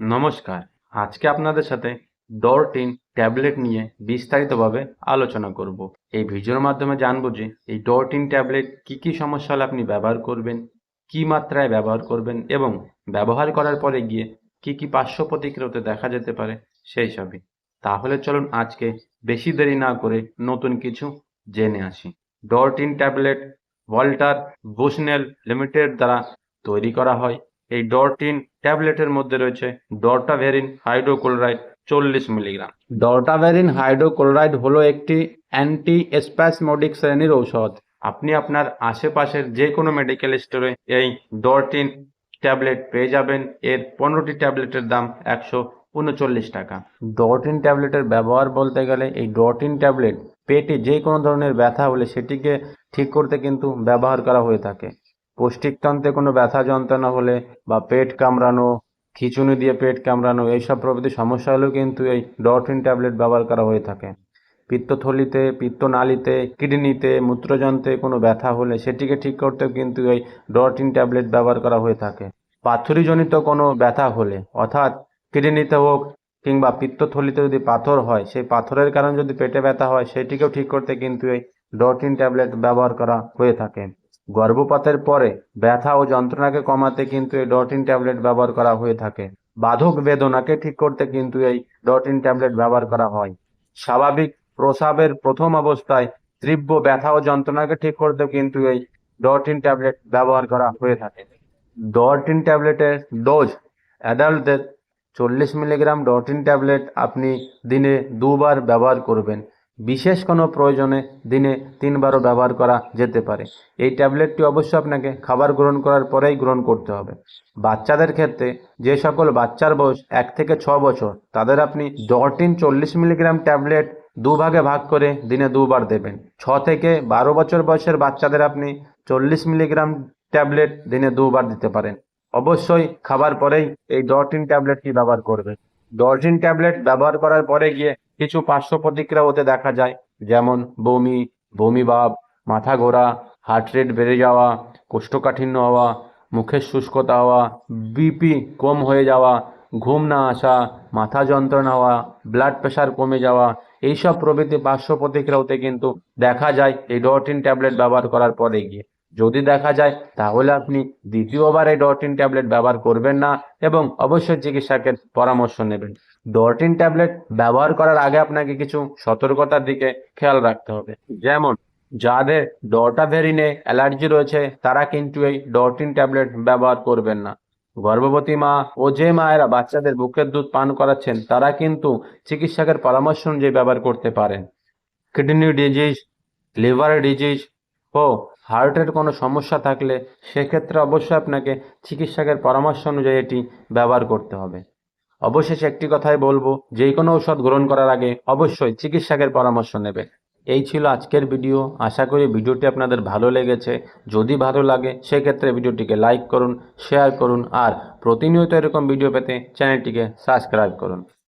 নমস্কার। আজকে আপনাদের সাথে ডরটিন ট্যাবলেট নিয়ে বিস্তারিতভাবে আলোচনা করব। এই ভিডিওর মাধ্যমে জানব যে এই ডরটিন ট্যাবলেট কি কি সমস্যা হলে আপনি ব্যবহার করবেন, কি মাত্রায় ব্যবহার করবেন এবং ব্যবহার করার পরে গিয়ে কি কি পার্শ্ব প্রতিক্রিয়াতে দেখা যেতে পারে সেই সবই। তাহলে চলুন আজকে বেশি দেরি না করে নতুন কিছু জেনে আসি। Dortin tablet Walter Bushnell limited দ্বারা তৈরি করা হয়। এই ডরটিন ট্যাবলেটের মধ্যে রয়েছে ডরটাভেরিন হাইড্রোক্লোরাইড চল্লিশ মিলিগ্রাম ডরটাভেরিন হাইড্রোক্লোরাইড হলো একটি অ্যান্টি স্প্যাসমোডিক শ্রেণির ঔষধ। আপনি আপনার আশেপাশের যে কোনো মেডিকেল স্টোরে এই ডরটিন ট্যাবলেট পেয়ে যাবেন। এর পনেরোটি ট্যাবলেটের দাম একশো উনচল্লিশ টাকা। ডরটিন ট্যাবলেটের ব্যবহার বলতে গেলে এই ডরটিন ট্যাবলেট পেটে যে কোনো ধরনের ব্যথা হলে সেটিকে ঠিক করতে কিন্তু ব্যবহার করা হয়ে থাকে। পৌষ্টিকতন্ত্রে কোনো ব্যথা, যন্ত্রণা হলে বা পেট কামড়ানো, খিঁচুনি দিয়ে পেট কামড়ানো, এইসব প্রভৃতি সমস্যা হলেও কিন্তু এই ডরটিন ট্যাবলেট ব্যবহার করা হয়ে থাকে। পিত্তথলিতে, পিত্তনালীতে, কিডনিতে, মূত্রযন্ত্রে কোনো ব্যথা হলে সেটিকে ঠিক করতেও কিন্তু এই ডরটিন ট্যাবলেট ব্যবহার করা হয়ে থাকে। পাথুরিজনিত কোনো ব্যথা হলে, অর্থাৎ কিডনিতে হোক কিংবা পিত্তথলিতে যদি পাথর হয়, সেই পাথরের কারণে যদি পেটে ব্যথা হয়, সেটিকেও ঠিক করতে কিন্তু এই ডরটিন ট্যাবলেট ব্যবহার করা হয়ে থাকে। গর্ভপাতের পরে ব্যথা ও যন্ত্রণাকে কমাতে কিন্তু এই ডটিন ট্যাবলেট ব্যবহার করা হয়ে থাকে। বাধক বেদনাকে ঠিক করতে কিন্তু এই ডটিন ট্যাবলেট ব্যবহার করা হয়। স্বাভাবিক প্রসাবের প্রথম অবস্থায় তীব্র ব্যথা ও যন্ত্রণাকে ঠিক করতে কিন্তু এই ডটিন ট্যাবলেট ব্যবহার করা হয়ে থাকে। ডটিন ট্যাবলেটের ডোজ অ্যাডাল্টদের চল্লিশ মিলিগ্রাম ডটিন ট্যাবলেট আপনি দিনে দুবার ব্যবহার করবেন। বিশেষ কোনো প্রয়োজনে দিনে তিনবারও ব্যবহার করা যেতে পারে। এই ট্যাবলেটটি অবশ্যই আপনাকে খাবার গ্রহণ করার পরেই গ্রহণ করতে হবে। বাচ্চাদের ক্ষেত্রে যে সকল বাচ্চার বয়স এক থেকে ছ বছর, তাদের আপনি ডরটিন চল্লিশ মিলিগ্রাম ট্যাবলেট দুভাগে ভাগ করে দিনে দুবার দেবেন। ছ থেকে বারো বছর বয়সের বাচ্চাদের আপনি চল্লিশ মিলিগ্রাম ট্যাবলেট দিনে দুবার দিতে পারেন। অবশ্যই খাবার পরেই এই ডরটিন ট্যাবলেটটি ব্যবহার করবেন। ডরটিন ট্যাবলেট ব্যবহার করার পরে গিয়ে কিছু পার্শ্ব প্রতিক্রিয়া হতে দেখা যায়, যেমন বমি বমি ভাব, মাথা ঘোরা হার্ট রেট বেড়ে যাওয়া, কোষ্ঠকাঠিন্য হওয়া, মুখের শুষ্কতা হওয়া বিপি কম হয়ে যাওয়া, ঘুম না আসা, মাথা যন্ত্রণা হওয়া ব্লাড প্রেশার কমে যাওয়া, এইসব প্রভৃতি পার্শ্ব প্রতিক্রিয়া হতে কিন্তু দেখা যায় এই ডরটিন ট্যাবলেট ব্যবহার করার পরে গিয়ে। যদি দেখা যায়, তাহলে আপনি দ্বিতীয়বার এই ডরটিন ট্যাবলেট ব্যবহার করবেন না এবং অবশ্যই চিকিৎসকের পরামর্শ নেবেন। ডরটিন ট্যাবলেট ব্যবহার করার আগে আপনাকে কিছু সতর্কতার দিকে খেয়াল রাখতে হবে। যেমন, যাদের ডরটাভেরিনে অ্যালার্জি রয়েছে, তারা কিন্তু এই ডরটিন ট্যাবলেট ব্যবহার করবেন না। গর্ভবতী মা ও যে মায়েরা বাচ্চাদের বুকের দুধ পান করাচ্ছেন, তারা কিন্তু চিকিৎসকের পরামর্শ অনুযায়ী ব্যবহার করতে পারেন। কিডনি ডিজিজ লিভার ডিজিজ ও হার্টের কোনো সমস্যা থাকলে, সেক্ষেত্রে অবশ্যই আপনাকে চিকিৎসকের পরামর্শ অনুযায়ী এটি ব্যবহার করতে হবে। অবশেষে একটি কথাই বলব, যে কোনো ঔষধ গ্রহণ করার আগে অবশ্যই চিকিৎসকের পরামর্শ নেবে। এই ছিল আজকের ভিডিও। আশা করি ভিডিওটি আপনাদের ভালো লেগেছে। যদি ভালো লাগে, সেক্ষেত্রে ভিডিওটিকে লাইক করুন, শেয়ার করুন, আর প্রতিনিয়ত এরকম ভিডিও পেতে চ্যানেলটিকে সাবস্ক্রাইব করুন।